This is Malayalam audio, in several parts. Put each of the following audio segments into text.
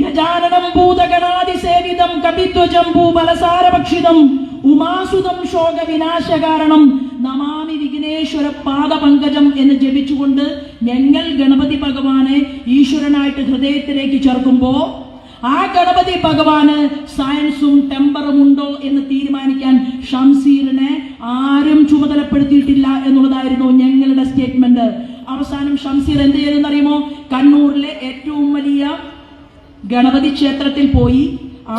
ഗജാനനം ഭൂതഗണാതിസേവിതം കപിത്വജംബൂ ഭൂബലസാരഭക്ഷിതം ഉമാസുതം ശോക വിനാശകാരണം നമാമി വിഘ്നേശ്വര പാദപങ്കജം എന്ന് ജപിച്ചുകൊണ്ട് ഞങ്ങൾ ഗണപതി ഭഗവാനെ ഈശ്വരനായിട്ട് ഹൃദയത്തിലേക്ക് ചേർക്കുമ്പോ ആ ഗണപതി ഭഗവാന് സയൻസും ടെമ്പറും ഉണ്ടോ എന്ന് തീരുമാനിക്കാൻ ഷംസീറിനെ ആരും ചുമതലപ്പെടുത്തിയിട്ടില്ല എന്നുള്ളതായിരുന്നു ഞങ്ങളുടെ സ്റ്റേറ്റ്മെന്റ് അവസാനം ഷംസീർ എന്ത് ചെയ്തെന്നറിയുമോ? കണ്ണൂരിലെ ഏറ്റവും വലിയ ഗണപതി ക്ഷേത്രത്തിൽ പോയി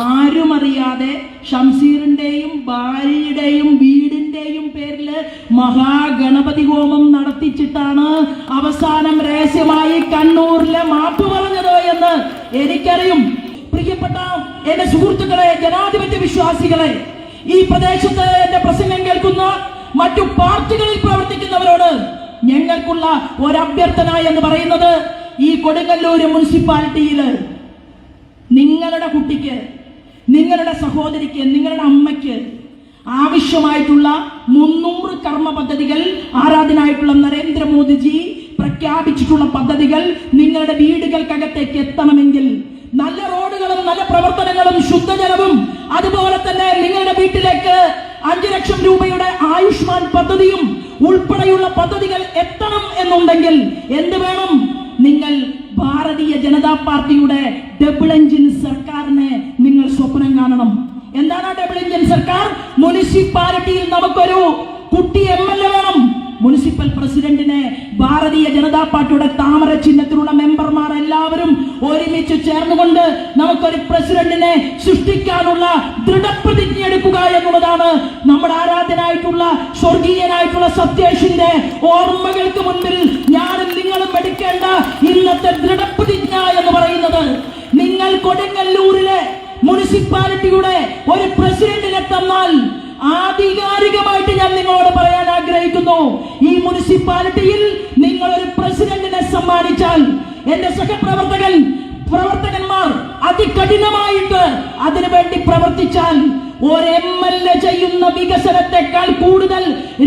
ആരും അറിയാതെ ഷംസീറിന്റെയും ഭാര്യയുടെയും വീടിന്റെയും പേരിൽ മഹാഗണപതി ഹോമം നടത്തിച്ചിട്ടാണ് അവസാനം രഹസ്യമായി കണ്ണൂരിലെ മാപ്പ് പറഞ്ഞത് എന്ന് എനിക്കറിയും. പ്രിയപ്പെട്ട എന്റെ സുഹൃത്തുക്കളെ ജനാധിപത്യ വിശ്വാസികളെ ഈ പ്രദേശത്ത് എന്റെ പ്രസംഗം കേൾക്കുന്ന മറ്റു പാർട്ടികളിൽ പ്രവർത്തിക്കുന്നവരോട് ഞങ്ങൾക്കുള്ള ഒരഭ്യർത്ഥന എന്ന് പറയുന്നത് ഈ കൊടുങ്ങല്ലൂര് മുനിസിപ്പാലിറ്റിയിൽ നിങ്ങളുടെ കുട്ടിക്ക് നിങ്ങളുടെ സഹോദരിക്ക് നിങ്ങളുടെ അമ്മയ്ക്ക് ആവശ്യമായിട്ടുള്ള മുന്നൂറ് കർമ്മ പദ്ധതികൾ ആരാധനായിട്ടുള്ള നരേന്ദ്രമോദിജി പ്രഖ്യാപിച്ചിട്ടുള്ള പദ്ധതികൾ നിങ്ങളുടെ വീടുകൾക്കകത്തേക്ക് എത്തണമെങ്കിൽ നല്ല റോഡുകളും നല്ല പ്രവർത്തനങ്ങളും ശുദ്ധജലവും അതുപോലെ തന്നെ നിങ്ങളുടെ വീട്ടിലേക്ക് അഞ്ചു ലക്ഷം രൂപയുടെ ആയുഷ്മാൻ പദ്ധതിയും ഉൾപ്പെടെയുള്ള പദ്ധതികൾ എത്തണം എന്നുണ്ടെങ്കിൽ എന്ത് വേണം? നിങ്ങൾ ഭാരതീയ ജനതാ പാർട്ടിയുടെ ഡബിൾ എഞ്ചിൻ സർക്കാരിനെ നിങ്ങൾ സ്വപ്നം കാണണം. എന്താണ് ഡബിൾ എഞ്ചിൻ സർക്കാർ? മുനിസിപ്പാലിറ്റിയിൽ നമുക്കൊരു കുട്ടി എം എൽ എ വേണം. മുനിസിപ്പൽ പ്രസിഡന്റിനെ ഭാരതീയ ജനതാ പാർട്ടിയുടെ താമര ചിഹ്നത്തിലുള്ള മെമ്പർമാർ എല്ലാവരും ഒരുമിച്ച് ചേർന്നുകൊണ്ട് നമുക്കൊരു പ്രസിഡന്റിനെ സൃഷ്ടിക്കാനുള്ള ദൃഢപ്രതിജ്ഞ എടുക്കുക എന്നുള്ളതാണ് നമ്മുടെ ആരാധനായിട്ടുള്ള സ്വർഗീയനായിട്ടുള്ള സത്യേഷിന്റെ ഓർമ്മകൾക്ക് മുൻപിൽ ഞാനും ഇന്നത്തെ ദൃഢപ്രതിജ്ഞ എന്ന് പറയുന്നത് നിങ്ങൾ കൊടുങ്ങല്ലൂരിലെ മുനിസിപ്പാലിറ്റിയുടെ ഒരു പ്രസിഡന്റിനെ തന്നാൽ ആധികാരികമായിട്ട് ഞാൻ നിങ്ങളോട് പറയാൻ ആഗ്രഹിക്കുന്നു. ഈ മുനിസിപ്പാലിറ്റിയിൽ നിങ്ങൾ ഒരു പ്രസിഡന്റിനെ സമ്മാനിച്ചാൽ എന്റെ സഹപ്രവർത്തകൻ പ്രവർത്തകന്മാർ അതികഠിനമായിട്ട് അതിനുവേണ്ടി പ്രവർത്തിച്ചാൽ ഒരു എം എൽ എ ചെയ്യുന്ന വികസനത്തെക്കാൾ കൂടുതൽ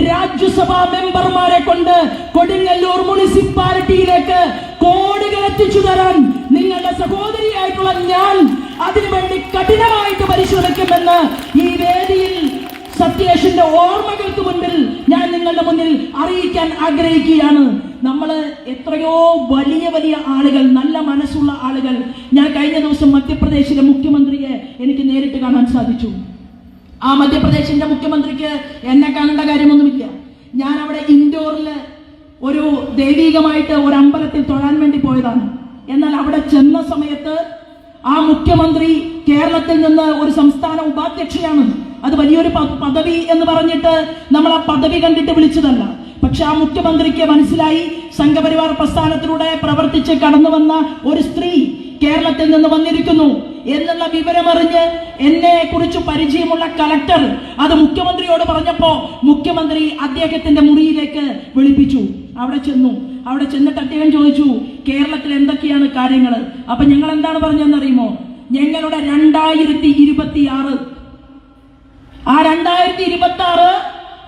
രാജ്യസഭാ മെമ്പർമാരെ കൊണ്ട് കൊടുങ്ങല്ലൂർ മുനിസിപ്പാലിറ്റിയിലേക്ക് കോടികൾ എത്തിച്ചു തരാൻ നിങ്ങളുടെ സഹോദരിയായിട്ടുള്ള ഞാൻ അതിനുവേണ്ടി കഠിനമായിട്ട് പരിശ്രമിക്കുമെന്ന് ഈ വേദിയിൽ സത്യേഷിന്റെ ഓർമ്മകൾക്ക് മുൻപിൽ ഞാൻ നിങ്ങളുടെ മുന്നിൽ അറിയിക്കാൻ ആഗ്രഹിക്കുകയാണ്. നമ്മൾ എത്രയോ വലിയ വലിയ ആളുകൾ നല്ല മനസ്സുള്ള ആളുകൾ. ഞാൻ കഴിഞ്ഞ ദിവസം മധ്യപ്രദേശിലെ മുഖ്യമന്ത്രിയെ എനിക്ക് നേരിട്ട് കാണാൻ സാധിച്ചു. ആ മധ്യപ്രദേശിന്റെ മുഖ്യമന്ത്രിക്ക് എന്നെ കാണേണ്ട കാര്യമൊന്നുമില്ല. ഞാൻ അവിടെ ഇൻഡോറിൽ ഒരു ദൈവികമായിട്ട് ഒരു അമ്പലത്തിൽ തൊഴാൻ വേണ്ടി പോയതാണ്. എന്നാൽ അവിടെ ചെന്ന സമയത്ത് ആ മുഖ്യമന്ത്രി കേരളത്തിൽ നിന്ന് ഒരു സംസ്ഥാന ഉപാധ്യക്ഷയാണ്. അത് വലിയൊരു പദവി എന്ന് പറഞ്ഞിട്ട് നമ്മൾ ആ പദവി കണ്ടിട്ട് വിളിച്ചതല്ല. പക്ഷെ ആ മുഖ്യമന്ത്രിക്ക് മനസ്സിലായി സംഘപരിവാർ പ്രസ്ഥാനത്തിലൂടെ പ്രവർത്തിച്ച് കടന്നു വന്ന ഒരു സ്ത്രീ കേരളത്തിൽ നിന്ന് വന്നിരിക്കുന്നു എന്നുള്ള വിവരമറിഞ്ഞ് എന്നെ കുറിച്ച് പരിചയമുള്ള കലക്ടർ അത് മുഖ്യമന്ത്രിയോട് പറഞ്ഞപ്പോ മുഖ്യമന്ത്രി അദ്ദേഹത്തിന്റെ മുറിയിലേക്ക് വിളിപ്പിച്ചു. അവിടെ ചെന്നു. അവിടെ ചെന്നിട്ട് അദ്ദേഹം ചോദിച്ചു കേരളത്തിൽ എന്തൊക്കെയാണ് കാര്യങ്ങൾ? അപ്പൊ ഞങ്ങൾ എന്താണ് പറഞ്ഞതെന്നറിയുമോ ഞങ്ങളുടെ രണ്ടായിരത്തി ഇരുപത്തി ആറ് ആ രണ്ടായിരത്തി ഇരുപത്തി ആറ്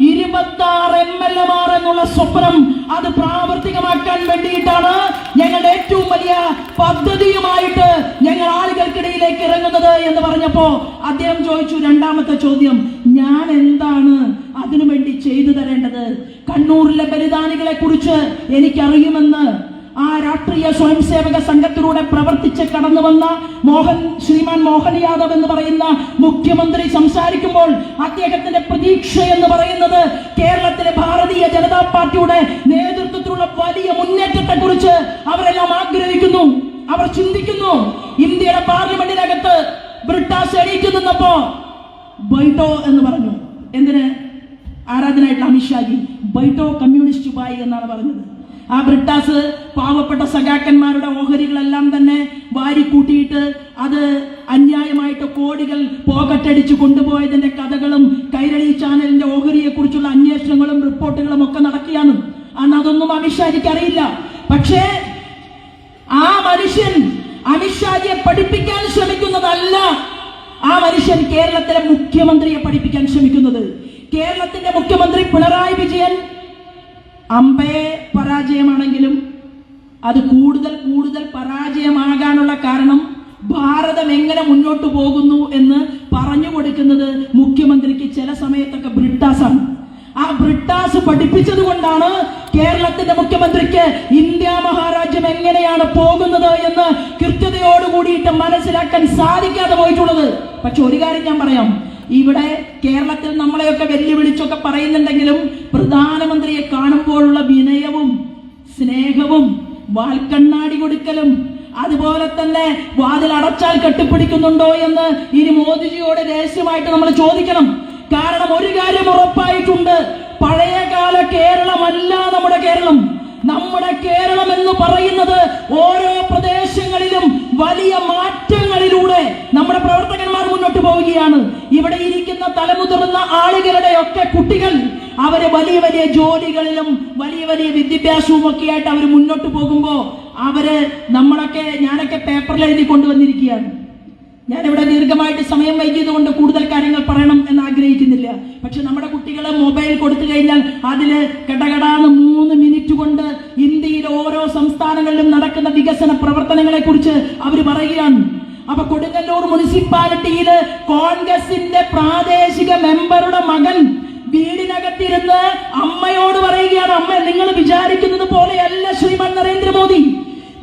ഇരുപത്തി ആറ് എം എൽ എമാർ എന്നുള്ള സ്വപ്നം അത് പ്രാവർത്തികമാക്കാൻ വേണ്ടിയിട്ടാണ് ഞങ്ങളുടെ ഏറ്റവും വലിയ പദ്ധതിയുമായിട്ട് ഞങ്ങൾ ആളുകൾക്കിടയിലേക്ക് ഇറങ്ങുന്നത് എന്ന് പറഞ്ഞപ്പോ അദ്ദേഹം ചോദിച്ചു രണ്ടാമത്തെ ചോദ്യം ഞാൻ എന്താണ് അതിനു വേണ്ടി ചെയ്തു തരേണ്ടത്? കണ്ണൂരിലെ ബലിദാനികളെ കുറിച്ച് എനിക്കറിയുമെന്ന് ആ രാഷ്ട്രീയ സ്വയം സേവക സംഘത്തിലൂടെ പ്രവർത്തിച്ച് കടന്നു വന്ന മോഹൻ ശ്രീമാൻ മോഹൻ യാദവ് എന്ന് പറയുന്ന മുഖ്യമന്ത്രി സംസാരിക്കുമ്പോൾ അദ്ദേഹത്തിന്റെ പ്രതീക്ഷ എന്ന് പറയുന്നത് കേരളത്തിലെ ഭാരതീയ ജനതാ പാർട്ടിയുടെ നേതൃത്വത്തിലുള്ള വലിയ മുന്നേറ്റത്തെ കുറിച്ച് അവരെല്ലാം ആഗ്രഹിക്കുന്നു. അവർ ചിന്തിക്കുന്നു ഇന്ത്യയുടെ പാർലമെന്റിനകത്ത് ബ്രിട്ടാസ് എണീറ്റ് നിന്നപ്പോ ബൈട്ടോ എന്ന് പറഞ്ഞു. എന്തിന്? ആരാധനായിട്ടുള്ള അമിത്ഷാജി ബൈട്ടോ കമ്മ്യൂണിസ്റ്റ് ബായി എന്നാണ് പറഞ്ഞത്. ആ ബ്രിട്ടാസ് പാവപ്പെട്ട സഖാക്കന്മാരുടെ ഓഹരികളെല്ലാം തന്നെ വാരി കൂട്ടിയിട്ട് അത് അന്യായമായിട്ട് കോടികൾ പോക്കറ്റടിച്ച് കൊണ്ടുപോയതിന്റെ കഥകളും കൈരളി ചാനലിന്റെ ഓഹരിയെ കുറിച്ചുള്ള അന്വേഷണങ്ങളും റിപ്പോർട്ടുകളും ഒക്കെ നടക്കുകയാണ്. അന്ന് അതൊന്നും അമിത്ഷാജിക്ക് അറിയില്ല. പക്ഷേ ആ മനുഷ്യൻ അമിത്ഷാജിയെ പഠിപ്പിക്കാൻ ശ്രമിക്കുന്നതല്ല ആ മനുഷ്യൻ കേരളത്തിലെ മുഖ്യമന്ത്രിയെ പഠിപ്പിക്കാൻ ശ്രമിക്കുന്നത്. കേരളത്തിന്റെ മുഖ്യമന്ത്രി പിണറായി വിജയൻ അമ്പയെ പരാജയമാണെങ്കിലും അത് കൂടുതൽ കൂടുതൽ പരാജയമാകാനുള്ള കാരണം ഭാരതം എങ്ങനെ മുന്നോട്ട് പോകുന്നു എന്ന് പറഞ്ഞു കൊടുക്കുന്നത് മുഖ്യമന്ത്രിക്ക് ചില സമയത്തൊക്കെ ബ്രിട്ടാസാണ്. ആ ബ്രിട്ടാസ് പഠിപ്പിച്ചത് കൊണ്ടാണ് കേരളത്തിന്റെ മുഖ്യമന്ത്രിക്ക് ഇന്ത്യ മഹാരാജ്യം എങ്ങനെയാണ് പോകുന്നത് എന്ന് കൃത്യതയോട് കൂടിയിട്ട് മനസ്സിലാക്കാൻ സാധിക്കാതെ പോയിട്ടുള്ളത്. പക്ഷെ ഒരു കാര്യം ഞാൻ പറയാം. ഇവിടെ കേരളത്തിൽ നമ്മളെയൊക്കെ വെല്ലുവിളിച്ചൊക്കെ പറയുന്നുണ്ടെങ്കിലും പ്രധാനമന്ത്രിയെ കാണുമ്പോഴുള്ള വിനയവും സ്നേഹവും വാൽക്കണ്ണാടി കൊടുക്കലും അതുപോലെ തന്നെ വാതിൽ അടച്ചാൽ കെട്ടിപ്പിടിക്കുന്നുണ്ടോ എന്ന് ഇനി മോദിജിയോട് രഹസ്യമായിട്ട് നമ്മൾ ചോദിക്കണം. കാരണം ഒരു കാര്യം ഉറപ്പായിട്ടുണ്ട്. പഴയകാല കേരളമല്ല നമ്മുടെ കേരളം. നമ്മുടെ കേരളം എന്ന് പറയുന്നത് ഓരോ പ്രദേശങ്ങളിലും വലിയ മാറ്റങ്ങളിലൂടെ നമ്മുടെ പ്രവർത്തകന്മാർ മുന്നോട്ട് പോവുകയാണ്. ഇവിടെ ഇരിക്കുന്ന തലമുതിർന്ന ആളുകളുടെ ഒക്കെ കുട്ടികൾ അവരെ വലിയ വലിയ ജോലികളിലും വലിയ വലിയ വിദ്യാഭ്യാസവും ഒക്കെ ആയിട്ട് അവർ മുന്നോട്ട് പോകുമ്പോൾ അവർ നമ്മളൊക്കെ ഞാനൊക്കെ പേപ്പറിൽ എഴുതി കൊണ്ടുവന്നിരിക്കുകയാണ്. ഞാനിവിടെ ദീർഘമായിട്ട് സമയം വൈകിയത് കൊണ്ട് കൂടുതൽ കാര്യങ്ങൾ പറയണം എന്ന് ആഗ്രഹിക്കുന്നില്ല. പക്ഷെ നമ്മുടെ കുട്ടികളെ മൊബൈൽ കൊടുത്തു കഴിഞ്ഞാൽ അതിൽ കടകടാന്ന് മൂന്ന് മിനിറ്റ് കൊണ്ട് ഇന്ത്യയിലെ ഓരോ സംസ്ഥാനങ്ങളിലും നടക്കുന്ന വികസന പ്രവർത്തനങ്ങളെ കുറിച്ച് അവർ പറയുകയാണ്. അപ്പൊ കൊടുങ്ങല്ലൂർ മുനിസിപ്പാലിറ്റിയിൽ കോൺഗ്രസിന്റെ പ്രാദേശിക മെമ്പറുടെ മകൻ വീടിനകത്തിരുന്ന് അമ്മയോട് പറയുകയാണ് അമ്മ നിങ്ങൾ വിചാരിക്കുന്നത് പോലെയല്ല ശ്രീമാൻ നരേന്ദ്രമോദി.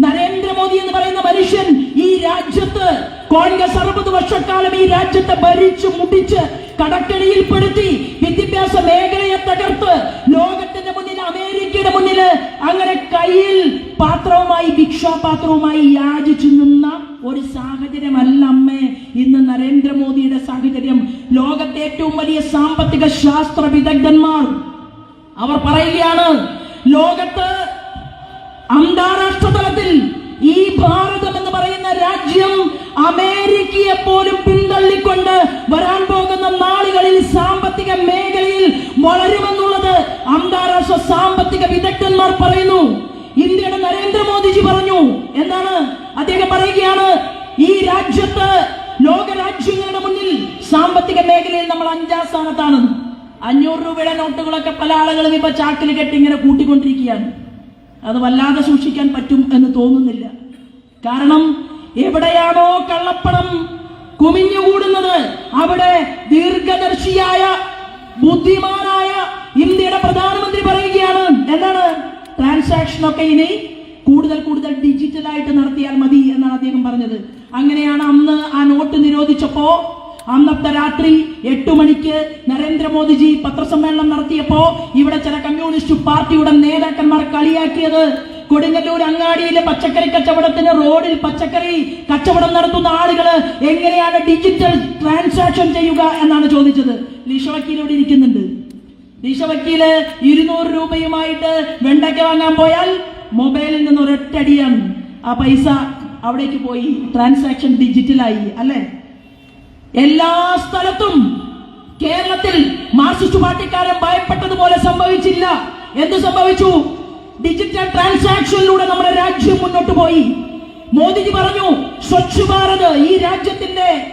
നരേന്ദ്രമോദി എന്ന് പറയുന്ന മനുഷ്യൻ ഈ രാജ്യത്ത് കോൺഗ്രസ് അറുപത് വർഷക്കാലം ഈ രാജ്യത്തെ ഭരിച്ചു മുടിച്ച് കടക്കെണിയിൽപ്പെടുത്തി വിദ്യാഭ്യാസ മേഖലയെ തകർത്ത് ലോകത്തിന്റെ മുന്നിൽ അമേരിക്കയുടെ മുന്നിൽ അങ്ങനെ കയ്യിൽ പാത്രവുമായി ഭിക്ഷാപാത്രവുമായി യാചിച്ചു നിന്ന ഒരു സാഹചര്യമല്ല അമ്മേ. ഇന്ന് നരേന്ദ്രമോദിയുടെ സാഹചര്യം. ലോകത്തെ ഏറ്റവും വലിയ സാമ്പത്തിക ശാസ്ത്ര വിദഗ്ധന്മാർ. അവർ പറയുകയാണ് ലോകത്ത് അന്താരാഷ്ട്ര തലത്തിൽ ഈ ഭാരതം എന്ന് പറയുന്ന രാജ്യം അമേരിക്കയെ പോലും പിന്തള്ളിക്കൊണ്ട് വരാൻ പോകുന്ന നാളുകളിൽ സാമ്പത്തിക മേഖലയിൽ വളരുമെന്നുള്ളത് അന്താരാഷ്ട്ര സാമ്പത്തിക വിദഗ്ധന്മാർ പറയുന്നു. ഇന്ത്യയുടെ നരേന്ദ്രമോദിജി പറഞ്ഞു. എന്താണ് അദ്ദേഹം പറയുകയാണ്. ഈ രാജ്യത്ത് ലോക രാജ്യങ്ങളുടെ മുന്നിൽ സാമ്പത്തിക മേഖലയിൽ നമ്മൾ അഞ്ചാം സ്ഥാനത്താണ്. അഞ്ഞൂറ് രൂപയുടെ നോട്ടുകളൊക്കെ പല ആളുകളും ഇപ്പൊ ചാക്കിൽ കെട്ടി ഇങ്ങനെ കൂട്ടിക്കൊണ്ടിരിക്കുകയാണ്. അത് വല്ലാതെ സൂക്ഷിക്കാൻ പറ്റും എന്ന് തോന്നുന്നില്ല. കാരണം എവിടെയാണോ കള്ളപ്പണം കുമിഞ്ഞുകൂടുന്നത് അവിടെ ദീർഘദർശിയായ ബുദ്ധിമാനായ ഇന്ത്യയുടെ പ്രധാനമന്ത്രി പറയുകയാണ്. എന്താണ്? ട്രാൻസാക്ഷൻ ഒക്കെ ഇനി കൂടുതൽ കൂടുതൽ ഡിജിറ്റൽ ആയിട്ട് നടത്തിയാൽ മതി എന്നാണ് അദ്ദേഹം പറഞ്ഞത്. അങ്ങനെയാണ് അന്ന് ആ നോട്ട് നിരോധിച്ചപ്പോ അന്നത്തെ രാത്രി എട്ടു മണിക്ക് നരേന്ദ്രമോദിജി പത്രസമ്മേളനം നടത്തിയപ്പോ ഇവിടെ ചില കമ്മ്യൂണിസ്റ്റ് പാർട്ടിയുടെ നേതാക്കന്മാർ കളിയാക്കിയത് കൊടുങ്ങല്ലൂർ അങ്ങാടിയിലെ പച്ചക്കറി കച്ചവടത്തിന് റോഡിൽ പച്ചക്കറി കച്ചവടം നടത്തുന്ന ആളുകൾ എങ്ങനെയാണ് ഡിജിറ്റൽ ട്രാൻസാക്ഷൻ ചെയ്യുക എന്നാണ് ചോദിച്ചത്. ലിഷ ഇവിടെ ഇരിക്കുന്നുണ്ട്. ലിഷ വക്കീൽ ഇരുന്നൂറ് രൂപയുമായിട്ട് വെണ്ടയ്ക്ക വാങ്ങാൻ പോയാൽ മൊബൈലിൽ നിന്ന് ഒരൊറ്റടിയാണ്. ആ പൈസ അവിടേക്ക് പോയി ട്രാൻസാക്ഷൻ ഡിജിറ്റലായി അല്ലേ? എല്ലാ സ്ഥലത്തും കേരളത്തിൽ മാർസിസ്റ്റ് പാർട്ടിക്കാരൻ ഭയപ്പെട്ടതുപോലെ സംഭവിച്ചില്ല. എന്ത് സംഭവിച്ചു? ഡിജിറ്റൽ ട്രാൻസാക്ഷനിലൂടെ നമ്മുടെ രാജ്യം മുന്നോട്ട് പോയി. മോദിജി പറഞ്ഞു സ്വച്ഛ് ഭാരത് ഈ രാജ്യത്തിന്റെ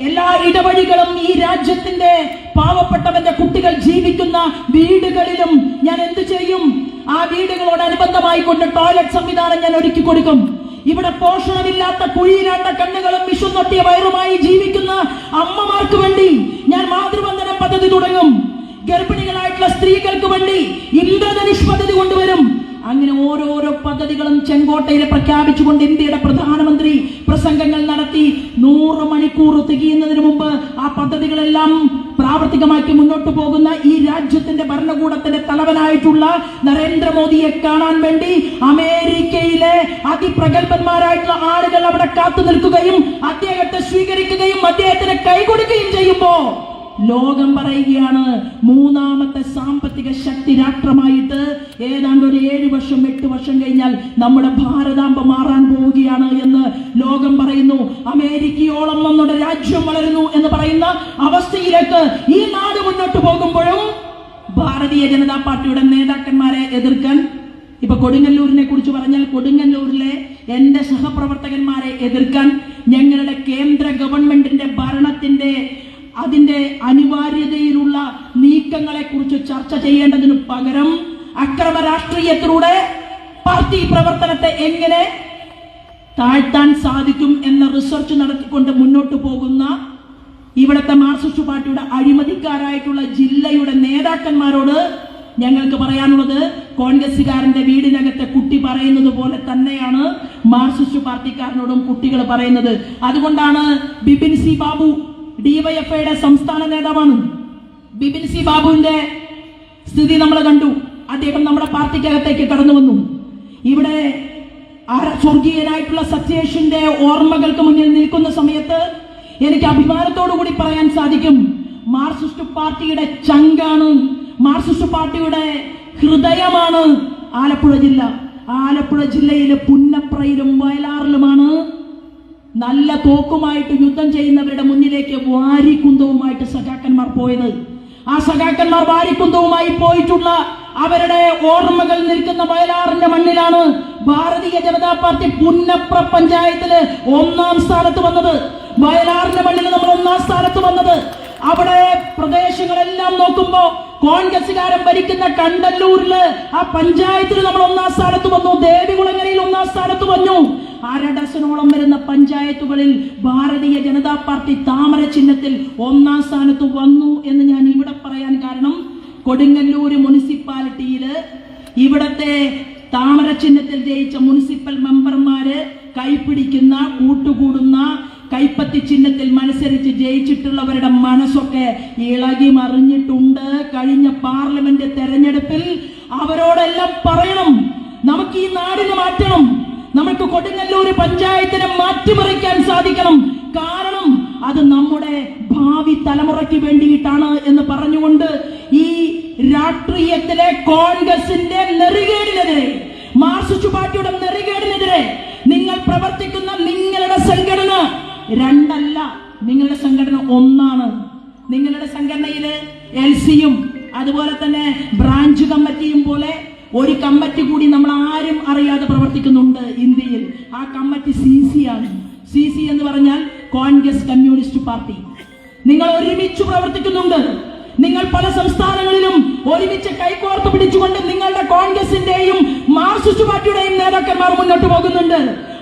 എല്ലാ ഇടവഴികളും ഈ രാജ്യത്തിന്റെ പാവപ്പെട്ടവന്റെ കുട്ടികൾ ജീവിക്കുന്ന വീടുകളിലും ഞാൻ എന്ത് ചെയ്യും? ആ വീടുകളോടനുബന്ധമായി കൊണ്ട് ടോയ്ലറ്റ് സംവിധാനം ഞാൻ ഒരുക്കി കൊടുക്കും. ഇവിടെ പോഷണമില്ലാത്ത കുഴിയിലാണ്ട കണ്ണുകളും വിഷുന്നൊട്ടിയ വയറുമായി ജീവിക്കുന്ന അമ്മമാർക്ക് വേണ്ടി ഞാൻ മാതൃവന്ദന പദ്ധതി തുടങ്ങും. ഗർഭിണികളായിട്ടുള്ള സ്ത്രീകൾക്ക് വേണ്ടി ഇന്ദ്രധനുഷ് പദ്ധതി കൊണ്ടുവരും. അങ്ങനെ ഓരോരോ പദ്ധതികളും ചെങ്കോട്ടയിൽ പ്രഖ്യാപിച്ചുകൊണ്ട് ഇന്ത്യയുടെ പ്രധാനമന്ത്രി പ്രസംഗങ്ങൾ നടത്തി നൂറ് മണിക്കൂർ തികയുന്നതിന് മുമ്പ് ആ പദ്ധതികളെല്ലാം പ്രാവർത്തികമാക്കി മുന്നോട്ട് പോകുന്ന ഈ രാജ്യത്തിന്റെ ഭരണകൂടത്തിന്റെ തലവനായിട്ടുള്ള നരേന്ദ്രമോദിയെ കാണാൻ വേണ്ടി അമേരിക്കയിലെ അതിപ്രഗത്ഭന്മാരായിട്ടുള്ള ആളുകൾ അവിടെ കാത്തു നിൽക്കുകയും അദ്ദേഹത്തെ സ്വീകരിക്കുകയും അദ്ദേഹത്തിന് കൈകൊടുക്കുകയും ചെയ്യുമ്പോ ലോകം പറയുകയാണ് മൂന്നാമത്തെ സാമ്പത്തിക ശക്തി രാഷ്ട്രമായിട്ട്. ഏതാണ്ട് ഒരു ഏഴ് വർഷം എട്ട് വർഷം കഴിഞ്ഞാൽ നമ്മുടെ ഭാരതാംബ മാറാൻ പോവുകയാണ് എന്ന് ലോകം പറയുന്നു. അമേരിക്കയോളം നമ്മുടെ രാജ്യം വളരുന്നു എന്ന് പറയുന്ന അവസ്ഥയിലേക്ക് ഈ നാട് മുന്നോട്ട് പോകുമ്പോഴും ഭാരതീയ ജനതാ പാർട്ടിയുടെ നേതാക്കന്മാരെ എതിർക്കാൻ ഇപ്പൊ കൊടുങ്ങല്ലൂരിനെ കുറിച്ച് പറഞ്ഞാൽ കൊടുങ്ങല്ലൂരിലെ എന്റെ സഹപ്രവർത്തകന്മാരെ എതിർക്കാൻ ഞങ്ങളുടെ കേന്ദ്ര ഗവൺമെന്റിന്റെ ഭരണത്തിന്റെ അതിന്റെ അനിവാര്യതയിലുള്ള നീക്കങ്ങളെ കുറിച്ച് ചർച്ച ചെയ്യേണ്ടതിനു പകരം അക്രമ രാഷ്ട്രീയത്തിലൂടെ പാർട്ടി പ്രവർത്തനത്തെ എങ്ങനെ താഴ്ത്താൻ സാധിക്കും എന്ന റിസർച്ച് നടത്തിക്കൊണ്ട് മുന്നോട്ട് പോകുന്ന ഇവിടുത്തെ മാർസിസ്റ്റ് പാർട്ടിയുടെ അഴിമതിക്കാരായിട്ടുള്ള ജില്ലയുടെ നേതാക്കന്മാരോട് ഞങ്ങൾക്ക് പറയാനുള്ളത് കോൺഗ്രസുകാരന്റെ വീടിനകത്തെ കുട്ടി പറയുന്നത് പോലെ തന്നെയാണ് മാർസിസ്റ്റ് പാർട്ടിക്കാരനോടും കുട്ടികൾ പറയുന്നത്. അതുകൊണ്ടാണ് ബിപിൻ സി ബാബു ഡിവൈഎഫ്ഐയുടെ സംസ്ഥാന നേതാവാണ് ബിപിൻ സി ബാബുവിന്റെ സ്ഥിതി നമ്മൾ കണ്ടു. അദ്ദേഹം നമ്മുടെ പാർട്ടിക്കകത്തേക്ക് കടന്നു വന്നു. ഇവിടെ സ്വർഗീയനായിട്ടുള്ള സത്യേഷിന്റെ ഓർമ്മകൾക്ക് മുന്നിൽ നിൽക്കുന്ന സമയത്ത് എനിക്ക് അഭിമാനത്തോടു കൂടി പറയാൻ സാധിക്കും. മാർക്സിസ്റ്റ് പാർട്ടിയുടെ ചങ്കാണ്. മാർക്സിസ്റ്റ് പാർട്ടിയുടെ ഹൃദയമാണ് ആലപ്പുഴ ജില്ല. ആലപ്പുഴ ജില്ലയിലെ പുന്നപ്രയിലും വയലാറിലുമാണ് നല്ല തോക്കുമായിട്ട് യുദ്ധം ചെയ്യുന്നവരുടെ മുന്നിലേക്ക് വാരിക്കുന്തവുമായിട്ട് സഖാക്കന്മാർ പോയത്. ആ സഖാക്കന്മാർ വാരിക്കുന്തവുമായി പോയിട്ടുള്ള അവരുടെ ഓർമ്മകൾ നിൽക്കുന്ന വയലാറിന്റെ മണ്ണിലാണ് ഭാരതീയ ജനതാ പാർട്ടി പുന്നപ്ര പഞ്ചായത്തിൽ ഒന്നാം സ്ഥാനത്ത് വന്നത്. വയലാറിന്റെ മണ്ണിൽ നമ്മൾ ഒന്നാം സ്ഥാനത്ത് വന്നത്. അവിടെ പ്രദേശങ്ങളെല്ലാം നോക്കുമ്പോ കോൺഗ്രസുകാരൻ ഭരിക്കുന്ന കണ്ടല്ലൂരിൽ ആ പഞ്ചായത്തിൽ നമ്മൾ ഒന്നാം സ്ഥാനത്ത് വന്നു. ദേവികുളങ്ങരയിൽ ഒന്നാം സ്ഥാനത്ത് വന്നു. അര ഡസനോളം വരുന്ന പഞ്ചായത്തുകളിൽ ഭാരതീയ ജനതാ പാർട്ടി താമര ചിഹ്നത്തിൽ ഒന്നാം സ്ഥാനത്ത് വന്നു എന്ന് ഞാൻ ഇവിടെ പറയാൻ കാരണം കൊടുങ്ങല്ലൂര് മുനിസിപ്പാലിറ്റിയിൽ ഇവിടത്തെ താമര ചിഹ്നത്തിൽ ജയിച്ച മുനിസിപ്പൽ മെമ്പർമാര് കൈപ്പിടിക്കുന്ന കൂട്ടുകൂടുന്ന കൈപ്പത്തി ചിഹ്നത്തിൽ മത്സരിച്ച് ജയിച്ചിട്ടുള്ളവരുടെ മനസ്സൊക്കെ ഇളകി മറിഞ്ഞിട്ടുണ്ട്. കഴിഞ്ഞ പാർലമെന്റ് തെരഞ്ഞെടുപ്പിൽ അവരോടെല്ലാം പറയണം നമുക്ക് ഈ നാടിനെ മാറ്റണം. നമുക്ക് കൊടുങ്ങല്ലൂർ പഞ്ചായത്തിനെ മാറ്റിമറിക്കാൻ സാധിക്കണം. കാരണം അത് നമ്മുടെ ഭാവി തലമുറയ്ക്ക് വേണ്ടിയിട്ടാണ് എന്ന് പറഞ്ഞുകൊണ്ട് ഈ രാഷ്ട്രീയത്തിലെ കോൺഗ്രസിന്റെ നെറികേടിനെതിരെ മാർസിസ്റ്റ് പാർട്ടിയുടെ നെറികേടിനെതിരെ നിങ്ങൾ പ്രവർത്തിക്കുന്ന നിങ്ങളുടെ സംഘടന രണ്ടല്ല. നിങ്ങളുടെ സംഘടന ഒന്നാണ്. നിങ്ങളുടെ സംഘടനയിൽ എൽ സിയും അതുപോലെ തന്നെ ബ്രാഞ്ച് കമ്മിറ്റിയും പോലെ ഒരു കമ്മിറ്റി കൂടി നമ്മൾ ആരും അറിയാതെ പ്രവർത്തിക്കുന്നുണ്ട് ഇന്ത്യയിൽ. ആ കമ്മിറ്റി സി സി ആണ്. സി സി എന്ന് പറഞ്ഞാൽ കോൺഗ്രസ് കമ്മ്യൂണിസ്റ്റ് പാർട്ടി. നിങ്ങൾ ഒരുമിച്ച് പ്രവർത്തിക്കുന്നുണ്ട്. നിങ്ങൾ പല സംസ്ഥാനങ്ങളിലും ഒരുമിച്ച് കൈകോർത്ത് പിടിച്ചുകൊണ്ട് നിങ്ങളുടെ കോൺഗ്രസിന്റെയും മാർക്സിസ്റ്റ് പാർട്ടിയുടെയും നേതാക്കന്മാർ മുന്നോട്ട് പോകുന്നുണ്ട്.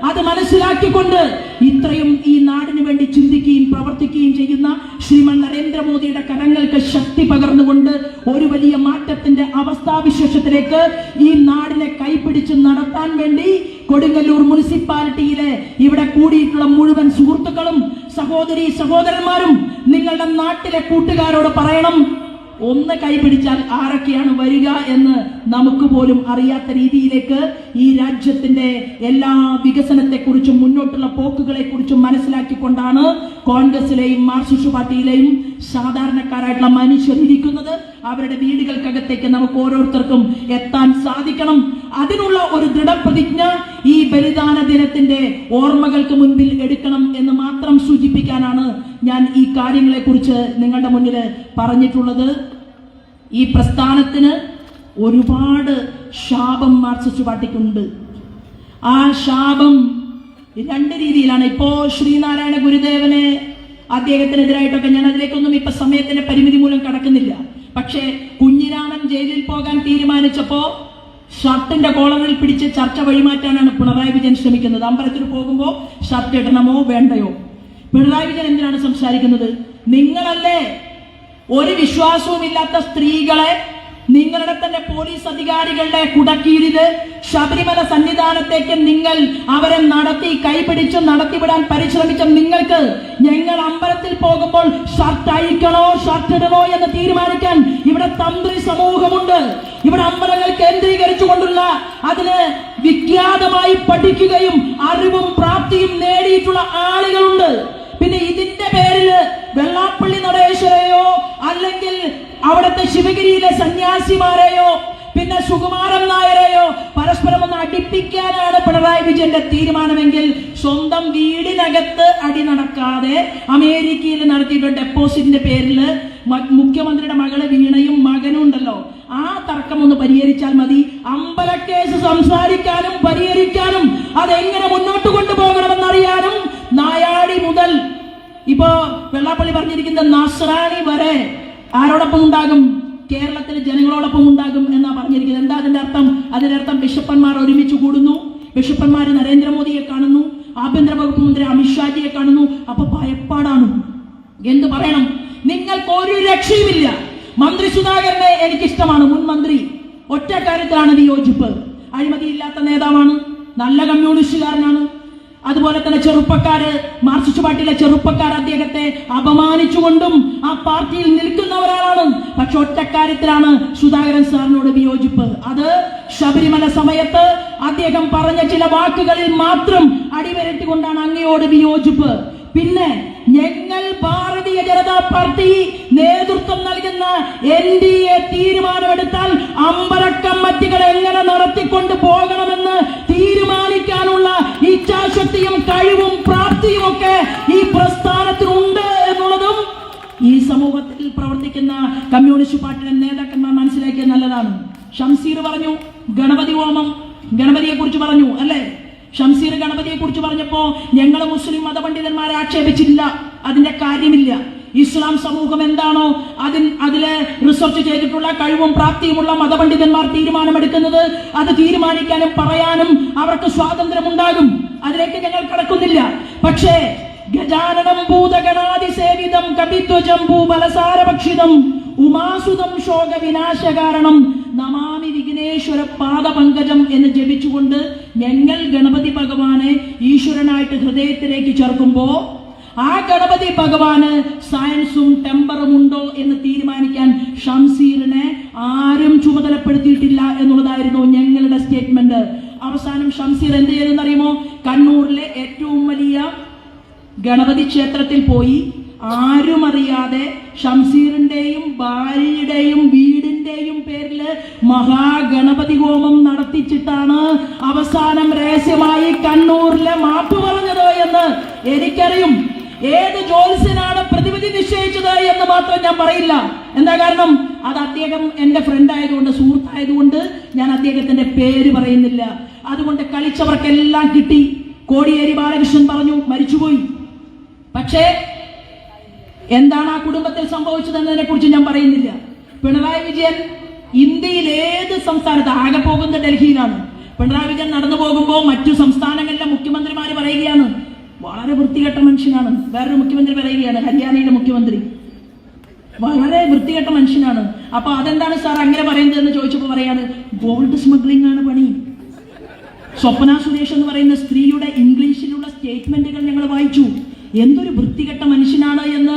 അത് മനസ്സിലാക്കിക്കൊണ്ട് ഇത്രയും ഈ നാടിന് വേണ്ടി ചിന്തിക്കുകയും പ്രവർത്തിക്കുകയും ചെയ്യുന്ന ശ്രീമൻ നരേന്ദ്രമോദിയുടെ കരങ്ങൾക്ക് ശക്തി പകർന്നുകൊണ്ട് ഒരു വലിയ മാറ്റത്തിന്റെ അവസ്ഥാവിശേഷത്തിലേക്ക് ഈ നാടിനെ കൈപിടിച്ച് നടത്താൻ വേണ്ടി കൊടുങ്ങല്ലൂർ മുനിസിപ്പാലിറ്റിയിലെ ഇവിടെ കൂടിയിട്ടുള്ള മുഴുവൻ സുഹൃത്തുക്കളും സഹോദരി സഹോദരന്മാരും നിങ്ങളുടെ നാട്ടിലെ കൂട്ടുകാരോട് പറയണം. ഒന്ന് കൈപിടിച്ചാൽ ആരൊക്കെയാണ് വരിക എന്ന് നമുക്ക് പോലും അറിയാത്ത രീതിയിലേക്ക് ഈ രാജ്യത്തിന്റെ എല്ലാ വികസനത്തെക്കുറിച്ചും മുന്നോട്ടുള്ള പോക്കുകളെ കുറിച്ചും മനസ്സിലാക്കിക്കൊണ്ടാണ് കോൺഗ്രസിലെയും മാർക്സിസ്റ്റ് പാർട്ടിയിലെയും സാധാരണക്കാരായിട്ടുള്ള മനുഷ്യർ ഇരിക്കുന്നത് അവരുടെ വീടുകൾക്കകത്തേക്ക് നമുക്ക് ഓരോരുത്തർക്കും എത്താൻ സാധിക്കണം. അതിനുള്ള ഒരു ദൃഢപ്രതിജ്ഞ ഈ ബലിദാന ദിനത്തിന്റെ ഓർമ്മകൾക്ക് മുൻപിൽ എടുക്കണം എന്ന് മാത്രം സൂചിപ്പിക്കാനാണ് ഞാൻ ഈ കാര്യങ്ങളെ കുറിച്ച് നിങ്ങളുടെ മുന്നിൽ പറഞ്ഞിട്ടുള്ളത്. ഈ പ്രസ്ഥാനത്തിന് ഒരുപാട് ശാപം മാർക്സിസ്റ്റ് പാർട്ടിക്കുണ്ട്. ആ ശാപം രണ്ട് രീതിയിലാണ്. ഇപ്പോ ശ്രീനാരായണ ഗുരുദേവനെ അദ്ദേഹത്തിനെതിരായിട്ടൊക്കെ ഞാൻ അതിലേക്കൊന്നും ഇപ്പൊ സമയത്തിന്റെ പരിമിതി മൂലം കടക്കുന്നില്ല. പക്ഷേ കുഞ്ഞിരാമൻ ജയിലിൽ പോകാൻ തീരുമാനിച്ചപ്പോ ഷർട്ടിന്റെ കോളറിൽ പിടിച്ച് ചർച്ച വഴിമാറ്റാനാണ് പിണറായി വിജയൻ ശ്രമിക്കുന്നത്. അമ്പലത്തിൽ പോകുമ്പോൾ ഷർട്ട് ഇടണമോ വേണ്ടയോ? പിണറായി വിജയൻ എന്തിനാണ് സംസാരിക്കുന്നത്? നിങ്ങളല്ലേ ഒരു വിശ്വാസവുമില്ലാത്ത സ്ത്രീകളെ നിങ്ങളുടെ തന്നെ പോലീസ് അധികാരികളുടെ കുടക്കീഴിൽ ശബരിമല സന്നിധാനത്തേക്ക് നിങ്ങൾ അവരെ നടത്തി കൈപിടിച്ച് നടത്തിവിടാൻ പരിശ്രമിച്ച നിങ്ങൾക്ക് ഞങ്ങൾ അമ്പലത്തിൽ പോകുമ്പോൾ ഷർട്ട് അഴിക്കണോ ഷർട്ട് ഇടണോ എന്ന് തീരുമാനിക്കാൻ ഇവിടെ തന്ത്രി സമൂഹമുണ്ട്. ഇവിടെ അമ്പലങ്ങൾ കേന്ദ്രീകരിച്ചുകൊണ്ടുള്ള അതിന് വിഖ്യാതമായി പഠിക്കുകയും അറിവും പ്രാപ്തിയും നേടിയിട്ടുള്ള ആളുകളുണ്ട്. പിന്നെ ഇതിന്റെ പേരിൽ വെള്ളാപ്പള്ളി നടേശ്വരയോ അല്ലെങ്കിൽ അവിടുത്തെ ശിവഗിരിയിലെ സന്യാസിമാരെയോ പിന്നെ സുകുമാരൻ നായരെയോ പരസ്പരം ഒന്ന് അടിപ്പിക്കാനാണ് പിണറായി വിജയന്റെ തീരുമാനമെങ്കിൽ സ്വന്തം വീടിനകത്ത് അടി നടക്കാതെ അമേരിക്കയിൽ നടത്തിയിട്ടുള്ള ഡെപ്പോസിറ്റിന്റെ പേരിൽ മുഖ്യമന്ത്രിയുടെ മകൾ വീണയും മകനും ഉണ്ടല്ലോ. ആ തർക്കം ഒന്ന് പരിഹരിച്ചാൽ മതി. അമ്പലക്കേസ് സംസാരിക്കാനും പരിഹരിക്കാനും അതെങ്ങനെ മുന്നോട്ട് കൊണ്ടുപോകണമെന്നറിയാനും നായാടി മുതൽ ഇപ്പോ വെള്ളാപ്പള്ളി പറഞ്ഞിരിക്കുന്ന നസ്രാണി വരെ ആരോടൊപ്പം ഉണ്ടാകും? കേരളത്തിലെ ജനങ്ങളോടൊപ്പം ഉണ്ടാകും എന്നാ പറഞ്ഞിരിക്കുന്നത്. എന്താ അതിന്റെ അർത്ഥം? അതിന്റെ അർത്ഥം ബിഷപ്പന്മാർ ഒരുമിച്ച് കൂടുന്നു. ബിഷപ്പന്മാർ നരേന്ദ്രമോദിയെ കാണുന്നു. ആഭ്യന്തര വകുപ്പ് മന്ത്രി അമിത്ഷാജിയെ കാണുന്നു. അപ്പൊ ഭയപ്പാടാണ്. എന്ത് പറയണം? നിങ്ങൾക്ക് ഒരു രക്ഷയുമില്ല. മന്ത്രി സുധാകരനെ എനിക്കിഷ്ടമാണ്. മുൻ മന്ത്രി ഒറ്റ കാര്യത്തിലാണ് വിയോജിപ്പ് അഴിമതിയില്ലാത്ത നേതാവാണ്. നല്ല കമ്മ്യൂണിസ്റ്റുകാരനാണ്. അതുപോലെ തന്നെ ചെറുപ്പക്കാര് മാർക്സിസ്റ്റ് പാർട്ടിയിലെ ചെറുപ്പക്കാർ അദ്ദേഹത്തെ അപമാനിച്ചുകൊണ്ടും ആ പാർട്ടിയിൽ നിൽക്കുന്ന ഒരാളാണ്. പക്ഷെ ഒറ്റക്കാര്യത്തിലാണ് സുധാകരൻ സാറിനോട് വിയോജിപ്പ്. അത് ശബരിമല സമയത്ത് അദ്ദേഹം പറഞ്ഞ ചില വാക്കുകളിൽ മാത്രം അടിവരട്ടിക്കൊണ്ടാണ് അങ്ങയോട് വിയോജിപ്പ്. പിന്നെ ഞങ്ങൾ ഭാരതീയ ജനതാ പാർട്ടി നേതൃത്വം നൽകുന്ന എൻ ഡി എ തീരുമാനമെടുത്താൽ അമ്പലക്കമ്മറ്റികൾ എങ്ങനെ നടത്തിക്കൊണ്ട് പോകണമെന്ന് തീരുമാനിക്കാനുള്ള ഇച്ഛാശക്തിയും കഴിവും പ്രാപ്തിയും ഒക്കെ ഈ പ്രസ്ഥാനത്തിനുണ്ട് എന്നുള്ളതും ഈ സമൂഹത്തിൽ പ്രവർത്തിക്കുന്ന കമ്മ്യൂണിസ്റ്റ് പാർട്ടിയുടെ നേതാക്കന്മാർ മനസ്സിലാക്കിയത് നല്ലതാണ്. ഷംസീർ പറഞ്ഞു ഗണപതി ഹോമം ഗണപതിയെ കുറിച്ച് പറഞ്ഞു അല്ലേ? ഷംസീർ ഗണപതിയെ കുറിച്ച് പറഞ്ഞപ്പോ ഞങ്ങൾ മുസ്ലിം മതപണ്ഡിതന്മാരെ ആക്ഷേപിച്ചില്ല അതിന്റെ കാര്യമില്ല. ഇസ്ലാം സമൂഹം എന്താണോ അതിൽ അതിലെ റിസർച്ച് ചെയ്തിട്ടുള്ള കഴിവും പ്രാപ്തിയുമുള്ള മതപണ്ഡിതന്മാർ തീരുമാനമെടുക്കുന്നത്. അത് തീരുമാനിക്കാനും പറയാനും അവർക്ക് സ്വാതന്ത്ര്യമുണ്ടാകും. അതിലേക്ക് ഞങ്ങൾ കടക്കുന്നില്ല. പക്ഷേ ഗജാനനം ഭൂതഗണാതി സേവിതം ഭൂബലസാരഭക്ഷിതം ഉമാസുതം ശോക വിനാശകാരണം നമാമി വിഘ്നേശ്വര പാദപങ്കജം എന്ന് ജപിച്ചുകൊണ്ട് ഞങ്ങൾ ഗണപതി ഭഗവാനെ ഈശ്വരനായിട്ട് ഹൃദയത്തിലേക്ക് ചേർക്കുമ്പോ ആ ഗണപതി ഭഗവാന് സയൻസും ടെമ്പറും ഉണ്ടോ എന്ന് തീരുമാനിക്കാൻ ഷംസീറിനെ ആരും ചുമതലപ്പെടുത്തിയിട്ടില്ല എന്നുള്ളതായിരുന്നു ഞങ്ങളുടെ സ്റ്റേറ്റ്മെന്റ് അവസാനം ഷംസീർ എന്ത് ചെയ്തെന്നറിയുമോ? കണ്ണൂരിലെ ഏറ്റവും വലിയ ഗണപതി ക്ഷേത്രത്തിൽ പോയി. ആരും അറിയാതെ ഷംസീറിന്റെയും ഭാര്യയുടെയും വീടിന്റെയും പേരിൽ മഹാഗണപതി ഹോമം നടത്തിച്ചിട്ടാണ് അവസാനം രഹസ്യമായി കണ്ണൂരിലെ മാപ്പ് പറഞ്ഞത് എന്ന് എനിക്കറിയും. ഏത് ജോത്സ്യനാണ് പ്രതിവിധി നിശ്ചയിച്ചത് എന്ന് മാത്രം ഞാൻ പറയില്ല. എന്താ കാരണം? അത് അദ്ദേഹം എന്റെ ഫ്രണ്ട് ആയതുകൊണ്ട് സുഹൃത്തായതുകൊണ്ട് ഞാൻ അദ്ദേഹത്തിന്റെ പേര് പറയുന്നില്ല. അതുകൊണ്ട് കളിച്ചവർക്കെല്ലാം കിട്ടി. കോടിയേരി ബാലകൃഷ്ണൻ പറഞ്ഞു മരിച്ചുപോയി. പക്ഷേ എന്താണ് ആ കുടുംബത്തിൽ സംഭവിച്ചതെന്നതിനെ കുറിച്ച് ഞാൻ പറയുന്നില്ല. പിണറായി വിജയൻ ഇന്ത്യയിൽ ഏത് സംസ്ഥാനത്ത് ആകെ പോകുന്നത് ഡൽഹിയിലാണ്. പിണറായി വിജയൻ നടന്നു പോകുമ്പോൾ മറ്റു സംസ്ഥാനങ്ങളിലെ മുഖ്യമന്ത്രിമാർ പറയുകയാണ് വളരെ വൃത്തികെട്ട മനുഷ്യനാണ്. വേറൊരു മുഖ്യമന്ത്രി പറയുകയാണ് ഹരിയാനയിലെ മുഖ്യമന്ത്രി. വളരെ വൃത്തികെട്ട മനുഷ്യനാണ്. അപ്പൊ അതെന്താണ് സാർ അങ്ങനെ പറയുന്നത് എന്ന് ചോദിച്ചപ്പോൾ പറയാണ് ഗോൾഡ് സ്മഗ്ലിംഗ് ആണ് പണി. സ്വപ്ന സുരേഷ് എന്ന് പറയുന്ന സ്ത്രീയുടെ ഇംഗ്ലീഷിലുള്ള സ്റ്റേറ്റ്മെന്റുകൾ ഞങ്ങൾ വായിച്ചു. എന്തൊരു വൃത്തികെട്ട മനുഷ്യനാണ് എന്ന്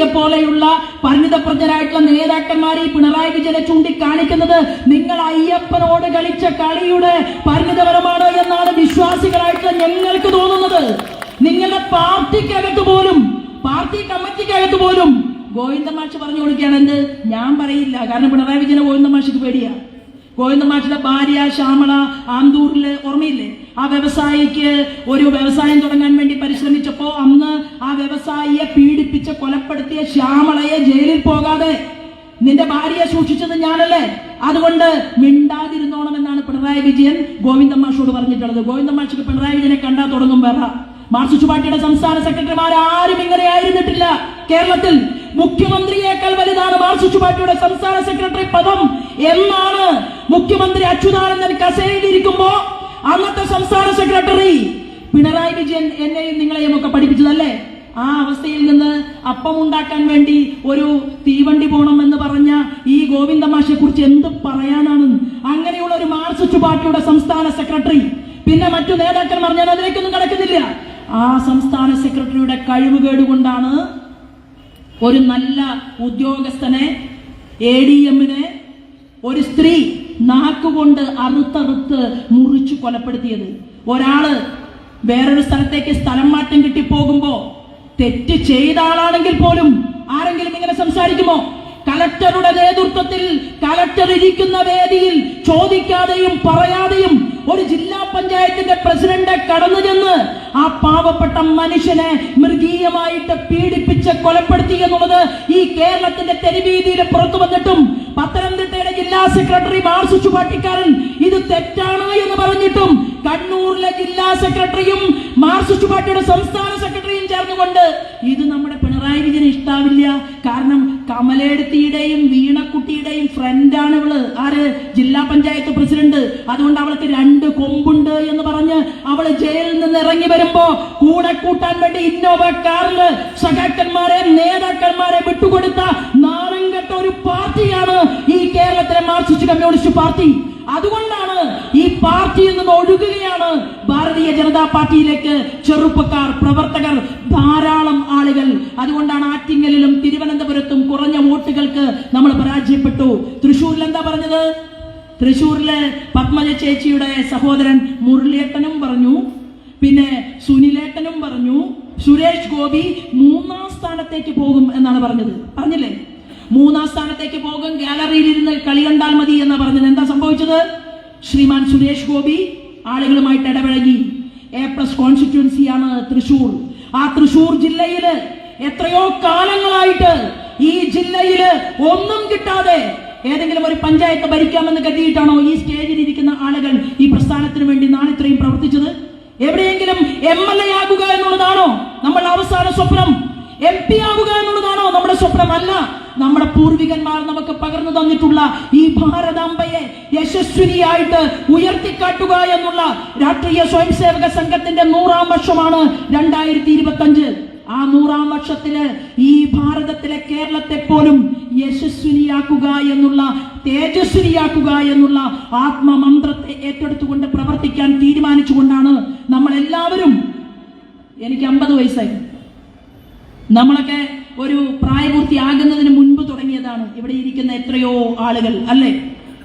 കട്ടാർജിയെ പോലെയുള്ള പരിണിതപ്രജ്ഞരായിട്ടുള്ള നേതാക്കന്മാർ ഈ പിണറായി വിജയനെ ചൂണ്ടിക്കാണിക്കുന്നത് നിങ്ങൾ അയ്യപ്പനോട് കളിച്ച കളിയുടെ പരിണിതപരമാണ് എന്നാണ് വിശ്വാസികളായിട്ടുള്ള ഞങ്ങൾക്ക് തോന്നുന്നത്. നിങ്ങളുടെ പാർട്ടിക്കകത്ത് പോലും പാർട്ടി കമ്മിറ്റിക്കകത്ത് പോലും ഗോവിന്ദ മാഷ് പറഞ്ഞു കൊടുക്കുകയാണ് എന്ത് ഞാൻ പറയില്ല. കാരണം പിണറായി വിജയനെ ഗോവിന്ദ മാഷിക്ക് പേടിയാ ഗോവിന്ദ മാഷിന്റെ ഭാര്യ ശ്യാമള ആന്തൂരിൽ ഓർമ്മയില്ലേ? ആ വ്യവസായിക്ക് ഒരു വ്യവസായം തുടങ്ങാൻ വേണ്ടി പരിശ്രമിച്ചപ്പോ അന്ന് ആ വ്യവസായിയെ പീഡിപ്പിച്ച് കൊലപ്പെടുത്തിയ ശ്യാമളയെ ജയിലിൽ പോകാതെ നിന്റെ ഭാര്യയെ സൂക്ഷിച്ചത് ഞാനല്ലേ? അതുകൊണ്ട് മിണ്ടാതിരുന്നോണം എന്നാണ് പിണറായി വിജയൻ ഗോവിന്ദ മാഷോട് പറഞ്ഞിട്ടുള്ളത്. ഗോവിന്ദ മാഷിക്ക് പിണറായി വിജയനെ കണ്ടാൽ തുടങ്ങും വേറെ. മാർക്സിസ്റ്റ് പാർട്ടിയുടെ സംസ്ഥാന സെക്രട്ടറിമാർ ആരും ഇങ്ങനെ ആയിരുന്നിട്ടില്ല. കേരളത്തിൽ മുഖ്യമന്ത്രിയേക്കാൾ വലുതാണ് മാർക്സിസ്റ്റ് പാർട്ടിയുടെ സംസ്ഥാന സെക്രട്ടറി പദം എന്നാണ് മുഖ്യമന്ത്രി അച്യുതാനന്ദൻ കസേരയിലിരിക്കുമ്പോ അന്നത്തെ സംസ്ഥാന സെക്രട്ടറി പിണറായി വിജയൻ എന്നെയും നിങ്ങളെയും ഒക്കെ പഠിപ്പിച്ചതല്ലേ? ആ അവസ്ഥയിൽ നിന്ന് അപ്പം ഉണ്ടാക്കാൻ വേണ്ടി ഒരു തീവണ്ടി പോണം എന്ന് പറഞ്ഞ ഈ ഗോവിന്ദ മാഷെ കുറിച്ച് എന്ത് പറയാനാണ്? അങ്ങനെയുള്ള ഒരു മാർസിസ്റ്റ് പാർട്ടിയുടെ സംസ്ഥാന സെക്രട്ടറി. പിന്നെ മറ്റു നേതാക്കന്മാർ ഞാൻ അതിലേക്കൊന്നും കടക്കുന്നില്ല. ആ സംസ്ഥാന സെക്രട്ടറിയുടെ കഴിവുകേട് കൊണ്ടാണ് ഒരു നല്ല ഉദ്യോഗസ്ഥനെ എ ഡി എമ്മിനെ ഒരു സ്ത്രീ നാക്കുകൊണ്ട് അറുത്തറുത്ത് മുറിച്ചു കൊലപ്പെടുത്തിയത്. ഒരാൾ വേറൊരു സ്ഥലത്തേക്ക് സ്ഥലം മാറ്റം കിട്ടി പോകുമ്പോ തെറ്റ് ചെയ്ത ആളാണെങ്കിൽ പോലും ആരെങ്കിലും ഇങ്ങനെ സംസാരിക്കുമോ? കലക്ടറുടെ നേതൃത്വത്തിൽ കലക്ടർ ഇരിക്കുന്ന വേദിയിൽ ചോദിക്കാതെയും പറയാതെയും ഒരു ജില്ലാ പഞ്ചായത്തിന്റെ പ്രസിഡന്റ് കടന്നു ചെന്ന് ആ പാവപ്പെട്ട മനുഷ്യനെ മൃഗീയമായിട്ട് പീഡിപ്പിച്ച് കൊലപ്പെടുത്തി എന്നുള്ളത് ഈ കേരളത്തിന്റെ തെരുവീതിയിൽ പുറത്തു വന്നിട്ടും പത്തനംതിട്ടയുടെ ജില്ലാ സെക്രട്ടറി മാർസിച്ചു പാർട്ടിക്കാരൻ ഇത് തെറ്റാണ് എന്ന് പറഞ്ഞിട്ടും കണ്ണൂരിലെ ജില്ലാ സെക്രട്ടറിയും മാർസിസ്റ്റ് പാർട്ടിയുടെ സംസ്ഥാന സെക്രട്ടറിയും ചേർന്നുകൊണ്ട് ഇത് നമ്മുടെ പിണറായി ഇഷ്ടാവില്ല. കാരണം കമലേടത്തിയുടെയും വീണക്കുട്ടിയുടെയും ഫ്രണ്ട് ഫ്രണ്ടാണ് ഇവൾ. ആര്? ജില്ലാ പഞ്ചായത്ത് പ്രസിഡന്റ്. അതുകൊണ്ട് അവൾക്ക് രണ്ട് കൊമ്പുണ്ട് എന്ന് പറഞ്ഞ് അവൾ ജയിലിൽ നിന്ന് ഇറങ്ങി വരുമ്പോ കൂടെ കൂട്ടാൻ വേണ്ടി ഇന്നോവ കാറിൽ സഖാക്കന്മാരെ നേതാക്കന്മാരെ വിട്ടുകൊടുത്ത നാണം കെട്ട ഒരു പാർട്ടിയാണ് ഈ കേരളത്തിലെ മാർക്സിസ്റ്റ് കമ്മ്യൂണിസ്റ്റ് പാർട്ടി. അതുകൊണ്ടാണ് ഈ പാർട്ടിയിൽ നിന്ന് ഒഴുകുകയാണ് ഭാരതീയ ജനതാ പാർട്ടിയിലേക്ക് ചെറുപ്പക്കാർ പ്രവർത്തകർ ധാരാളം ആളുകൾ. അതുകൊണ്ടാണ് ആറ്റിങ്ങലിലും തിരുവനന്തപുരത്തും കുറഞ്ഞ വോട്ടുകൾക്ക് നമ്മൾ പരാജയപ്പെട്ടു. തൃശ്ശൂരിൽ എന്താ പറഞ്ഞത്? തൃശ്ശൂരിലെ പത്മജ ചേച്ചിയുടെ സഹോദരൻ മുരളിയേട്ടനും പറഞ്ഞു. പിന്നെ സുനിലേട്ടനും പറഞ്ഞു സുരേഷ് ഗോപി മൂന്നാം സ്ഥാനത്തേക്ക് പോകും എന്നാണ് പറഞ്ഞത്. പറഞ്ഞില്ലേ? മൂന്നാം സ്ഥാനത്തേക്ക് പോകും. ഗാലറിയിൽ ഇരുന്ന് കളി കണ്ടാൽ മതി എന്ന് പറഞ്ഞത് എന്താ സംഭവിച്ചത്? ശ്രീമാൻ സുരേഷ് ഗോപി ആളുകളുമായിട്ട് ഇടപഴകി. എ പ്ലസ് കോൺസ്റ്റിറ്റ്യുവൻസിയാണ് തൃശൂർ. ആ തൃശൂർ ജില്ലയിൽ എത്രയോ കാലങ്ങളായിട്ട് ഈ ജില്ലയിൽ ഒന്നും കിട്ടാതെ ഏതെങ്കിലും ഒരു പഞ്ചായത്ത് ഭരിക്കാമെന്ന് കരുതിയിട്ടാണോ ഈ സ്റ്റേജിൽ ഇരിക്കുന്ന ആളുകൾ ഈ പ്രസ്ഥാനത്തിന് വേണ്ടി നാളെ ഇത്രയും പ്രവർത്തിച്ചത്? എവിടെയെങ്കിലും എം എൽ എ ആകുക എന്നുള്ളതാണോ നമ്മളുടെ അവസാന സ്വപ്നം? എം പി ആകുക എന്നുള്ളതാണോ നമ്മുടെ സ്വപ്നമല്ല നമ്മുടെ പൂർവികന്മാർ നമുക്ക് പകർന്നു തന്നിട്ടുള്ള ഈ ഭാരതാംബയെ യശസ്വിനിയായിട്ട് ഉയർത്തിക്കാട്ടുക എന്നുള്ള രാഷ്ട്രീയ സ്വയംസേവക സംഘത്തിന്റെ നൂറാം വർഷമാണ് രണ്ടായിരത്തി ഇരുപത്തി അഞ്ച് ആ നൂറാം വർഷത്തിൽ ഈ ഭാരതത്തിലെ കേരളത്തെ പോലും യശസ്വിനിയാക്കുക എന്നുള്ള തേജസ്വിനിയാക്കുക എന്നുള്ള ആത്മമന്ത്രത്തെ ഏറ്റെടുത്തുകൊണ്ട് പ്രവർത്തിക്കാൻ തീരുമാനിച്ചുകൊണ്ടാണ് നമ്മൾ എല്ലാവരും എനിക്ക് അമ്പത് വയസ്സായി. നമ്മളൊക്കെ ഒരു പ്രായപൂർത്തിയാകുന്നതിന് മുൻപ് തുടങ്ങിയതാണ്. ഇവിടെ ഇരിക്കുന്ന എത്രയോ ആളുകൾ അല്ലെ?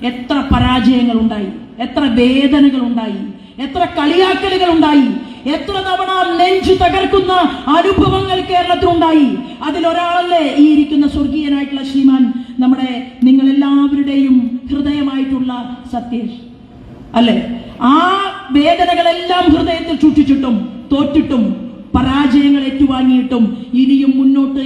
എത്ര പരാജയങ്ങൾ ഉണ്ടായി എത്ര വേദനകൾ ഉണ്ടായി എത്ര കളിയാക്കലുകൾ ഉണ്ടായി എത്ര തവണ നെഞ്ചു തകർക്കുന്ന അനുഭവങ്ങൾ കേരളത്തിലുണ്ടായി. അതിലൊരാളല്ലേ ഈ ഇരിക്കുന്ന സ്വർഗീയനായിട്ടുള്ള ശ്രീമാൻ നമ്മുടെ നിങ്ങൾ എല്ലാവരുടെയും ഹൃദയമായിട്ടുള്ള സത്യേഷ് അല്ലെ? ആ വേദനകളെല്ലാം ഹൃദയത്തിൽ ചുറ്റിച്ചിട്ടും തോറ്റിട്ടും പരാജയങ്ങൾ ഏറ്റുവാങ്ങിയിട്ടും ഇനിയും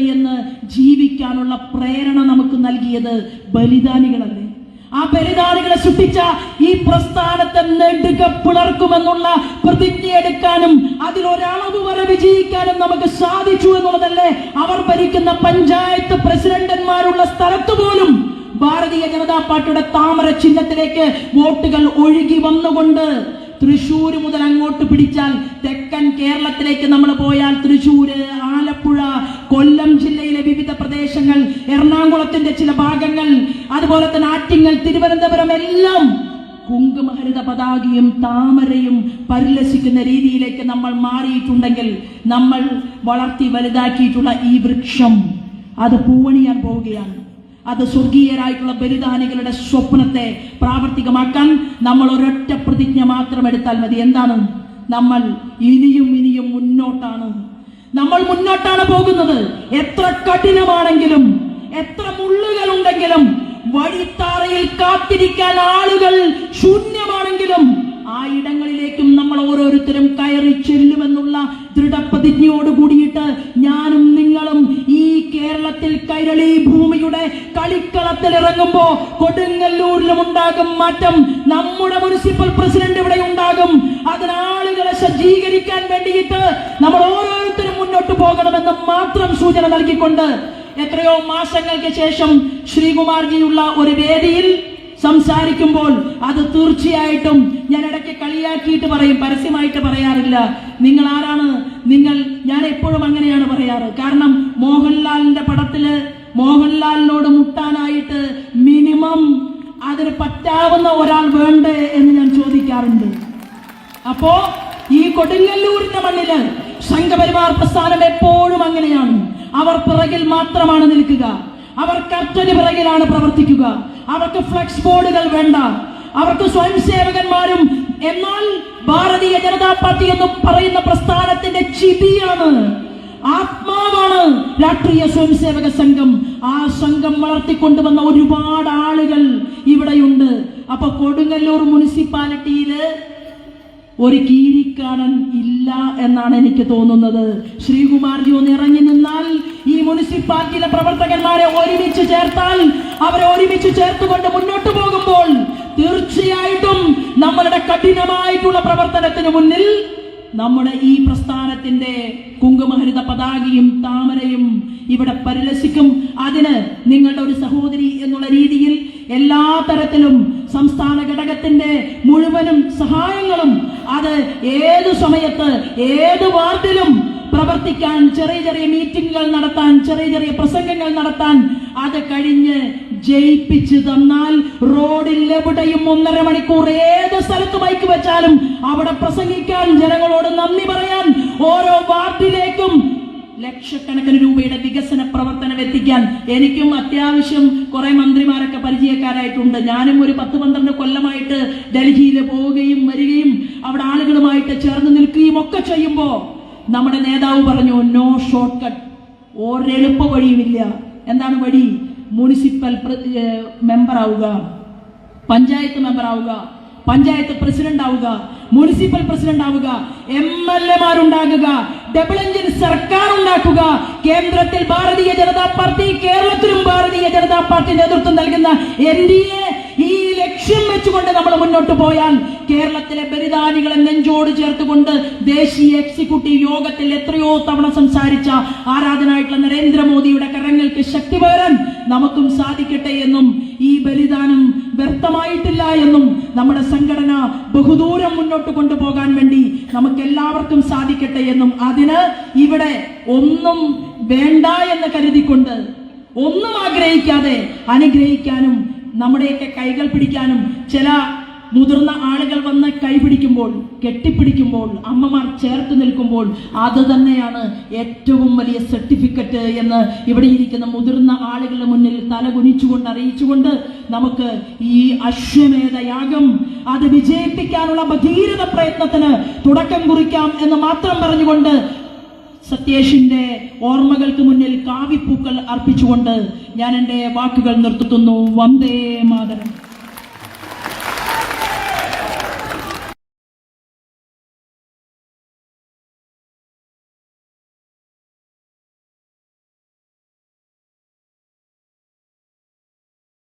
എന്ന് ജീവിക്കാനുള്ള പ്രേരണ നമുക്ക് നൽകിയത് ബലിദാനികളല്ലേ? ആ ബലിദാനികളെ സൃഷ്ടിച്ച ഈ പ്രസ്ഥാനത്തെ നെടുക പിളർക്കുമെന്നുള്ള പ്രതിജ്ഞ എടുക്കാനും അതിലൊരളവ് വരെ വിജയിക്കാനും നമുക്ക് സാധിച്ചു എന്നുള്ളതല്ലേ? അവർ ഭരിക്കുന്ന പഞ്ചായത്ത് പ്രസിഡന്റന്മാരുള്ള സ്ഥലത്ത് പോലും ഭാരതീയ ജനതാ പാർട്ടിയുടെ താമര ചിഹ്നത്തിലേക്ക് വോട്ടുകൾ ഒഴുകി വന്നുകൊണ്ട് തൃശ്ശൂർ മുതൽ അങ്ങോട്ട് പിടിച്ചാൽ തെക്കൻ കേരളത്തിലേക്ക് നമ്മൾ പോയാൽ തൃശ്ശൂര് ആലപ്പുഴ കൊല്ലം ജില്ലയിലെ വിവിധ പ്രദേശങ്ങൾ എറണാകുളത്തിന്റെ ചില ഭാഗങ്ങൾ അതുപോലെ തന്നെ ആറ്റിങ്ങൽ തിരുവനന്തപുരം എല്ലാം കുങ്കുമഹരിത പതാകയും താമരയും പരിലസിക്കുന്ന രീതിയിലേക്ക് നമ്മൾ മാറിയിട്ടുണ്ടെങ്കിൽ നമ്മൾ വളർത്തി വലുതാക്കിയിട്ടുള്ള ഈ വൃക്ഷം അത് പൂവണിയാൻ പോവുകയാണ്. അത് സ്വർഗീയരായിട്ടുള്ള ബലിദാനികളുടെ സ്വപ്നത്തെ പ്രാവർത്തികമാക്കാൻ നമ്മൾ ഒരൊറ്റ പ്രതിജ്ഞ മാത്രം എടുത്താൽ മതി. എന്താണ്? നമ്മൾ ഇനിയും ഇനിയും മുന്നോട്ടാണ്. നമ്മൾ മുന്നോട്ടാണ് പോകുന്നത്. എത്ര കഠിനമാണെങ്കിലും എത്ര മുള്ളുകൾ ഉണ്ടെങ്കിലും വഴിത്താറയിൽ കാത്തിരിക്കാൻ ആളുകൾ ശൂന്യമാണെങ്കിലും ആ ഇടങ്ങളിലേക്കും നമ്മൾ ഓരോരുത്തരും കയറി ചെല്ലുമെന്നുള്ള ദൃഢപ്രതിജ്ഞയോട് കൂടിയിട്ട് ഞാനും നിങ്ങളും ഈ കേരളത്തിൽ കൈരളി ഭൂമിയുടെ കളിക്കളത്തിൽ ഇറങ്ങുമ്പോ കൊടുങ്ങല്ലൂരിലും ഉണ്ടാകും മാറ്റം. നമ്മുടെ മുനിസിപ്പൽ പ്രസിഡന്റ് ഇവിടെ ഉണ്ടാകും. അതിനാളുകളെ സജ്ജീകരിക്കാൻ വേണ്ടിയിട്ട് നമ്മൾ ഓരോരുത്തരും മുന്നോട്ട് പോകണമെന്ന് മാത്രം സൂചന നൽകിക്കൊണ്ട് എത്രയോ മാസങ്ങൾക്ക് ശേഷം ശ്രീകുമാർജിയുള്ള ഒരു വേദിയിൽ സംസാരിക്കുമ്പോൾ അത് തീർച്ചയായിട്ടും ഞാൻ ഇടയ്ക്ക് കളിയാക്കിയിട്ട് പറയും പരസ്യമായിട്ട് പറയാറില്ല. നിങ്ങൾ ആരാണ്? നിങ്ങൾ ഞാൻ എപ്പോഴും അങ്ങനെയാണ് പറയാറ്. കാരണം മോഹൻലാലിന്റെ പടത്തിൽ മോഹൻലാലിനോട് മുട്ടാനായിട്ട് മിനിമം അതിന് പറ്റാവുന്ന ഒരാൾ വേണ്ടേ എന്ന് ഞാൻ ചോദിക്കാറുണ്ട്. അപ്പോ ഈ കൊടുങ്ങല്ലൂരിന്റെ മണ്ണിൽ സംഘപരിവാർ പ്രസ്ഥാനം എപ്പോഴും അങ്ങനെയാണ്. അവർ പിറകിൽ മാത്രമാണ് നിൽക്കുക. അവർ കർട്ടന് പിറകിലാണ് പ്രവർത്തിക്കുക. അവർക്ക് ഫ്ലക്സ് ബോർഡുകൾ വേണ്ട. അവർക്ക് സ്വയം സേവകന്മാരും എന്നാൽ ഭാരതീയ ജനതാ പാർട്ടി എന്ന് പറയുന്ന പ്രസ്ഥാനത്തിന്റെ ചിതിയാണ്. ആത്മാവാണ് രാഷ്ട്രീയ സ്വയംസേവക സംഘം. ആ സംഘം വളർത്തിക്കൊണ്ടുവന്ന ഒരുപാട് ആളുകൾ ഇവിടെയുണ്ട്. അപ്പൊ കൊടുങ്ങല്ലൂർ മുനിസിപ്പാലിറ്റിയിൽ ഒരു കീരിക്കാടൻ ഇല്ല എന്നാണ് എനിക്ക് തോന്നുന്നത്. ശ്രീകുമാർജി ഒന്ന് ഇറങ്ങി നിന്നാൽ ഈ മുനിസിപ്പാലിറ്റിയിലെ പ്രവർത്തകന്മാരെ ഒരുമിച്ച് ചേർത്താൽ അവരെ ഒരുമിച്ച് ചേർത്തുകൊണ്ട് മുന്നോട്ട് പോകുമ്പോൾ തീർച്ചയായിട്ടും നമ്മളുടെ കഠിനമായിട്ടുള്ള പ്രവർത്തനത്തിന് മുന്നിൽ നമ്മുടെ ഈ പ്രസ്ഥാനത്തിന്റെ കുങ്കുമഹരിത പതാകയും താമരയും ഇവിടെ പരിലസിക്കും. അതിന് നിങ്ങളുടെ ഒരു സഹോദരി എന്നുള്ള രീതിയിൽ എല്ലാ തരത്തിലും സംസ്ഥാന ഘടകത്തിന്റെ മുഴുവനും സഹായങ്ങളും അത് ഏത് സമയത്ത് ഏത് വാർഡിലും പ്രവർത്തിക്കാൻ ചെറിയ ചെറിയ മീറ്റിംഗുകൾ നടത്താൻ ചെറിയ ചെറിയ പ്രസംഗങ്ങൾ നടത്താൻ അത് കഴിഞ്ഞ് ജയിപ്പിച്ചു തന്നാൽ റോഡിൽ എവിടെയും ഒന്നര മണിക്കൂർ ഏത് സ്ഥലത്ത് ബൈക്ക് വെച്ചാലും അവിടെ പ്രസംഗിക്കാൻ ജനങ്ങളോട് നന്ദി പറയാൻ ഓരോ വാർഡിലേക്കും ലക്ഷക്കണക്കിന് രൂപയുടെ വികസന പ്രവർത്തനം എത്തിക്കാൻ എനിക്കും അത്യാവശ്യം കുറെ മന്ത്രിമാരൊക്കെ പരിചയക്കാരായിട്ടുണ്ട്. ഞാനും ഒരു പത്ത് പന്ത്രണ്ട് കൊല്ലമായിട്ട് ഡൽഹിയിൽ പോവുകയും വരികയും അവിടെ ആളുകളുമായിട്ട് ചേർന്ന് നിൽക്കുകയും ഒക്കെ ചെയ്യുമ്പോൾ നമ്മുടെ നേതാവ് പറഞ്ഞു നോ ഷോർട്ട് കട്ട് ഒരെളുപ്പ വഴിയുമില്ല. എന്താണ് വഴി? മുനിസിപ്പൽ മെമ്പർ ആവുക പഞ്ചായത്ത് മെമ്പർ ആവുക പഞ്ചായത്ത് പ്രസിഡന്റ് ആവുക മുനിസിപ്പൽ പ്രസിഡന്റ് ആവുക എം എൽ എമാരുണ്ടാകുക ഡബിൾ എഞ്ചിൻ സർക്കാർ ഉണ്ടാക്കുക. കേന്ദ്രത്തിൽ ഭാരതീയ ജനതാ പാർട്ടി കേരളത്തിലും ഭാരതീയ ജനതാ പാർട്ടി നേതൃത്വം നൽകുന്ന എൻ ഡി എ ഈ ലക്ഷ്യം വെച്ചുകൊണ്ട് നമ്മൾ മുന്നോട്ട് പോയാൽ കേരളത്തിലെ ബലിദാനികളെ നെഞ്ചോട് ചേർത്തുകൊണ്ട് ദേശീയ എക്സിക്യൂട്ടീവ് യോഗത്തിൽ എത്രയോ തവണ സംസാരിച്ച ആരാധനായിട്ടുള്ള നരേന്ദ്രമോദിയുടെ കരങ്ങൾക്ക് ശക്തി പകരാൻ നമുക്കും സാധിക്കട്ടെ എന്നും ഈ ബലിദാനം വ്യർത്ഥമായിട്ടില്ല എന്നും നമ്മുടെ സംഘടന ബഹുദൂരം മുന്നോട്ട് കൊണ്ടുപോകാൻ വേണ്ടി നമുക്ക് എല്ലാവർക്കും സാധിക്കട്ടെ എന്നും അതിന് ഇവിടെ ഒന്നും വേണ്ട എന്ന് കരുതിക്കൊണ്ട് ഒന്നും ആഗ്രഹിക്കാതെ അനുഗ്രഹിക്കാനും നമ്മുടെയൊക്കെ കൈകൾ പിടിക്കാനും ചില മുതിർന്ന ആളുകൾ വന്ന് കൈപിടിക്കുമ്പോൾ കെട്ടിപ്പിടിക്കുമ്പോൾ അമ്മമാർ ചേർത്ത് നിൽക്കുമ്പോൾ അത് തന്നെയാണ് ഏറ്റവും വലിയ സർട്ടിഫിക്കറ്റ് എന്ന് ഇവിടെ ഇരിക്കുന്ന മുതിർന്ന ആളുകളുടെ മുന്നിൽ തലകുനിച്ചുകൊണ്ട് അറിയിച്ചുകൊണ്ട് നമുക്ക് ഈ അശ്വമേധ യാഗം അത് വിജയിപ്പിക്കാനുള്ള ഭഗീരഥ പ്രയത്നത്തിന് തുടക്കം കുറിക്കാം എന്ന് മാത്രം പറഞ്ഞുകൊണ്ട് സത്യേഷിന്റെ ഓർമ്മകൾക്ക് മുന്നിൽ കാവിപ്പൂക്കൾ അർപ്പിച്ചുകൊണ്ട് ഞാൻ എന്റെ വാക്കുകൾ നിർത്തുന്നു. വന്ദേ മാതരം.